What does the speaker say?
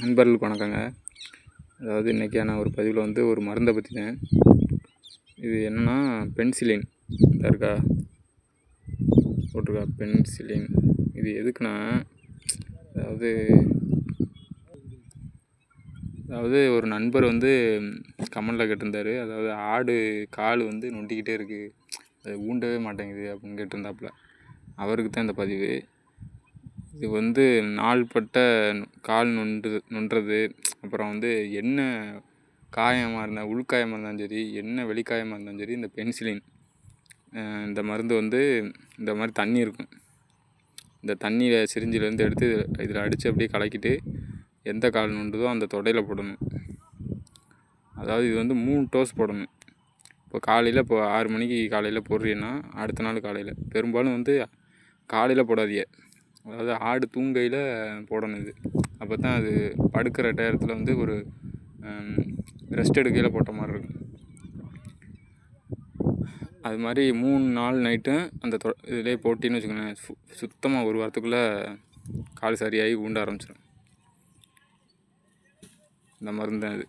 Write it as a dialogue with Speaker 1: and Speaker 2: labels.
Speaker 1: நண்பர்களுக்கு வணக்கங்க. அதாவது இன்றைக்கான ஒரு பதிவில் வந்து ஒரு மருந்தை பற்றி தான் இது என்னென்னா பென்சிலின். இருக்கா? போட்டிருக்கா பென்சிலின். இது எதுக்குன்னா அதாவது அதாவது ஒரு நண்பர் வந்து கமெண்டில் கேட்டிருந்தார். அதாவது ஆடு கால் வந்து நொண்டிக்கிட்டே இருக்குது அது ஊண்டவே மாட்டேங்குது அப்படின்னு கேட்டிருந்தாப்புல. அவருக்கு தான் இந்த பதிவு. இது வந்து நாள்பட்ட கால் நொண்டு நொண்டுறது அப்புறம் வந்து என்ன காயமாக இருந்தால் உள்காயமாக இருந்தாலும் சரி என்ன வெளிக்காயமாக இருந்தாலும் சரி இந்த பென்சிலின் இந்த மருந்து வந்து இந்த மாதிரி தண்ணி இருக்கும். இந்த தண்ணியில் சிரிஞ்சிலேருந்து எடுத்து இதில் அடித்து அப்படியே கலக்கிட்டு எந்த கால் நொண்டுதோ அந்த தொடையில் போடணும். அதாவது இது வந்து மூணு டோஸ் போடணும். இப்போ காலையில் இப்போ ஆறு மணிக்கு காலையில் போடுறீன்னா அடுத்த நாள் காலையில். பெரும்பாலும் வந்து காலையில் போடாதீங்க. அதாவது ஆடு தூங்கையில் போடணும் இது. அப்போ தான் அது படுக்கிற டயத்தில் வந்து ஒரு ரெஸ்ட் எடுக்கையில் போட்ட மாதிரி இருக்கும். அது மாதிரி மூணு நாள் நைட்டும் அந்த தொ இதிலே போட்டின்னு வச்சுக்கோங்களேன். சு சுத்தமாக ஒரு வாரத்துக்குள்ளே கால் சரியாகி ஊண்ட ஆரம்பிச்சிடும் இந்த மருந்து அது